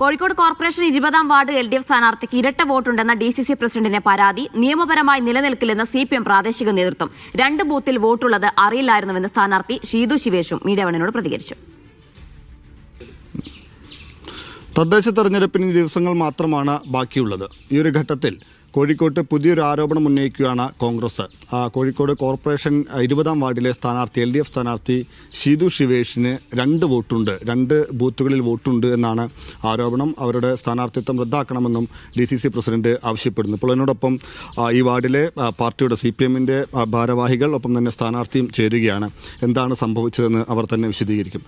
Kozhikode corporation ഇരുപതാം ward L D F സ്ഥാനാർത്ഥിക്ക് ഇരട്ട വോട്ടുണ്ടെന്ന ഡി സി സി പ്രസിഡന്റിന്റെ പരാതി നിയമപരമായി നിലനിൽക്കില്ലെന്ന സി പി എം പ്രാദേശിക നേതൃത്വം. രണ്ട് ബൂത്തിൽ വോട്ടുള്ളത് അറിയില്ലായിരുന്നുവെന്ന് സ്ഥാനാർത്ഥി ഷീതു ശിവേഷും മീഡിയവണിനോട് പ്രതികരിച്ചു. തദ്ദേശ തെരഞ്ഞെടുപ്പിന് ദിവസങ്ങൾ മാത്രമാണ് ബാക്കിയുള്ളത്. ഈ ഒരു ഘട്ടത്തിൽ കോഴിക്കോട്ട് പുതിയൊരു ആരോപണം ഉന്നയിക്കുകയാണ് കോൺഗ്രസ്. കോഴിക്കോട് കോർപ്പറേഷൻ ഇരുപതാം വാർഡിലെ സ്ഥാനാർത്ഥി എൽ ഡി എഫ് സ്ഥാനാർത്ഥി ഷീതു ശിവേഷിന് രണ്ട് വോട്ടുണ്ട്. രണ്ട് ബൂത്തുകളിൽ വോട്ടുണ്ട് എന്നാണ് ആരോപണം. അവരുടെ സ്ഥാനാർത്ഥിത്വം റദ്ദാക്കണമെന്നും ഡി സി സി പ്രസിഡന്റ് ആവശ്യപ്പെടുന്നു. ഇപ്പോൾ എന്നോടൊപ്പം ഈ വാർഡിലെ പാർട്ടിയുടെ സി പി എമ്മിന്റെ ഭാരവാഹികൾ ഒപ്പം തന്നെ സ്ഥാനാർത്ഥിയും ചേരുകയാണ്. എന്താണ് സംഭവിച്ചതെന്ന് അവർ തന്നെ വിശദീകരിക്കും.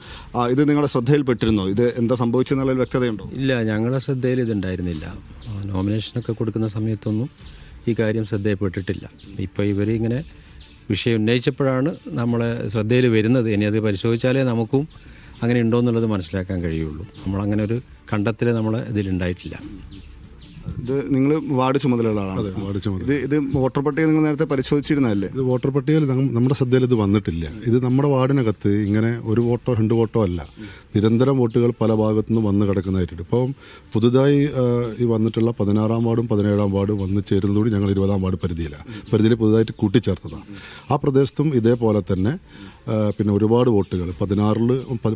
ഇത് നിങ്ങളുടെ ശ്രദ്ധയിൽപ്പെട്ടിരുന്നോ? ഇത് എന്താ സംഭവിച്ചെന്നുള്ളതിൽ വ്യക്തതയുണ്ടോ? ഇല്ല ഞങ്ങളുടെ ശ്രദ്ധയിൽ ഇതുണ്ടായിരുന്നില്ല. നോമിനേഷനൊക്കെ കൊടുക്കുന്ന സമയത്തൊന്നും ഈ കാര്യം ശ്രദ്ധയിൽപ്പെട്ടിട്ടില്ല ഇപ്പോൾ ഇവർ ഇങ്ങനെ വിഷയം ഉന്നയിച്ചപ്പോഴാണ് നമ്മളെ ശ്രദ്ധയിൽ വരുന്നത്. ഇനി അത് പരിശോധിച്ചാലേ നമുക്കും അങ്ങനെ ഉണ്ടോ എന്നുള്ളത് മനസ്സിലാക്കാൻ കഴിയുള്ളൂ. നമ്മളങ്ങനെ ഒരു കണ്ടെത്തൽ നമ്മളെ ഇതിലുണ്ടായിട്ടില്ല. ഇത് നിങ്ങൾ വാർഡ് ചുമതലയുള്ള ആളാണ്. വാർഡ് ചുമതല. ഇത് ഇത് വോട്ടർ പട്ടിക നിങ്ങൾ നേരത്തെ പരിശോധിച്ചിരുന്നല്ലേ ഇത് വോട്ടർ പട്ടികയിൽ നമ്മുടെ ശ്രദ്ധയിൽ ഇത് വന്നിട്ടില്ല. ഇത് നമ്മുടെ വാർഡിനകത്ത് ഇങ്ങനെ ഒരു വോട്ടോ രണ്ട് വോട്ടോ അല്ല. നിരന്തരം വോട്ടുകൾ പല ഭാഗത്തുനിന്ന് വന്ന് കിടക്കുന്നതായിട്ടുണ്ട്. ഇപ്പം പുതുതായി ഈ വന്നിട്ടുള്ള പതിനാറാം വാർഡും പതിനേഴാം വാർഡും വന്ന് ചേരുന്നതോടെ ഞങ്ങൾ ഇരുപതാം വാർഡ് പരിധിയിലാണ്. പരിധിയിൽ പുതുതായിട്ട് കൂട്ടിച്ചേർത്തതാണ്. ആ പ്രദേശത്തും ഇതേപോലെ തന്നെ പിന്നെ ഒരുപാട് വോട്ടുകൾ. പതിനാറിൽ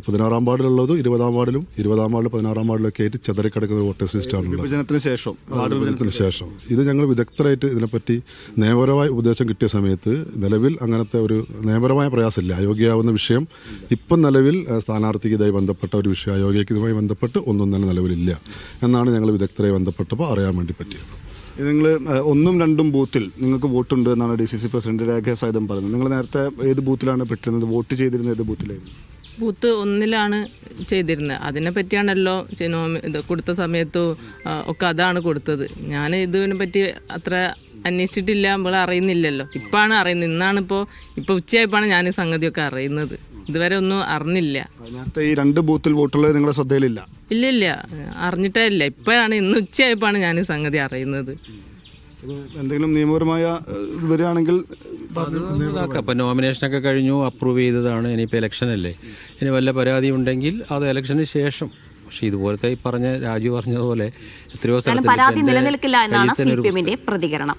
പതിനാറാം വാർഡിലുള്ളതും ഇരുപതാം വാർഡിലും ഇരുപതാം വാർഡിൽ പതിനാറാം വാർഡിലൊക്കെ ആയിട്ട് ചെതറിക്കിടക്കുന്ന വോട്ടേഴ്സ് ലിസ്റ്റാണ് വിഭജനത്തിന് ശേഷം വിഭജനത്തിന് ശേഷം. ഇത് ഞങ്ങൾ വിദഗ്ധരായിട്ട് ഇതിനെപ്പറ്റി നിയമപരമായ ഉപദേശം കിട്ടിയ സമയത്ത് നിലവിൽ അങ്ങനത്തെ ഒരു നിയമപരമായ പ്രയാസമില്ല. അയോഗ്യയാവുന്ന വിഷയം ഇപ്പം നിലവിൽ സ്ഥാനാർത്ഥിക്ക് ഇതായി ബന്ധപ്പെട്ട ഒരു വിഷയം അയോഗ്യതുമായി ബന്ധപ്പെട്ട് ഒന്നും തന്നെ നിലവിലില്ല എന്നാണ് ഞങ്ങൾ വിദഗ്ധരായി ബന്ധപ്പെട്ടപ്പോൾ അറിയാൻ വേണ്ടി പറ്റിയത്. നിങ്ങൾ ഒന്നും രണ്ടും ബൂത്തിൽ നിങ്ങൾക്ക് വോട്ടുണ്ട് എന്നാണ് ഡി സി സി പ്രസിഡന്റ് രേഖ സഹിതം പറഞ്ഞത് നിങ്ങൾ നേരത്തെ ഏത് ബൂത്തിലാണ് പെട്ടിരുന്നത്? വോട്ട് ചെയ്തിരുന്നത് ഏത് ബൂത്തിലായിരുന്നു? ബൂത്ത് ഒന്നിലാണ് ചെയ്തിരുന്നത്. അതിനെ പറ്റിയാണല്ലോ ഇത് കൊടുത്ത സമയത്തും ഒക്കെ അതാണ് കൊടുത്തത്. ഞാൻ ഇതിനെ പറ്റി അത്ര അന്വേഷിച്ചിട്ടില്ല നമ്മൾ അറിയുന്നില്ലല്ലോ. ഇപ്പാണ് അറിയുന്നത്. ഇന്നാണിപ്പോൾ ഇപ്പോൾ ഉച്ചയായപ്പോഴാണ് ഞാൻ ഈ സംഗതിയൊക്കെ അറിയുന്നത്. ഇതുവരെ ഒന്നും അറിഞ്ഞില്ല. നേരത്തെ ഈ രണ്ട് ബൂത്തിൽ വോട്ടുള്ളത് നിങ്ങളുടെ ശ്രദ്ധയിലില്ല. ഇല്ല ഇല്ല അറിഞ്ഞിട്ടേ ഇല്ല ഇപ്പോഴാണ് ഇന്ന് ഉച്ചയായപ്പോഴാണ് ഞാൻ ഈ സംഗതി അറിയുന്നത്. എന്തെങ്കിലും നിയമപരമായ വരികയാണെങ്കിൽ അപ്പം നോമിനേഷനൊക്കെ കഴിഞ്ഞു. അപ്രൂവ് ചെയ്തതാണ്. ഇനിയിപ്പോൾ ഇലക്ഷൻ അല്ലേ? ഇനി വല്ല പരാതി ഉണ്ടെങ്കിൽ അത് ഇലക്ഷന് ശേഷം. പക്ഷേ ഇതുപോലത്തെ ഈ പറഞ്ഞ രാജു പറഞ്ഞതുപോലെ എത്രയോ സ്ഥലത്ത് പരാതി നിലനിൽക്കില്ല എന്നാണ് സി പി എമ്മിന്റെ പ്രതികരണം.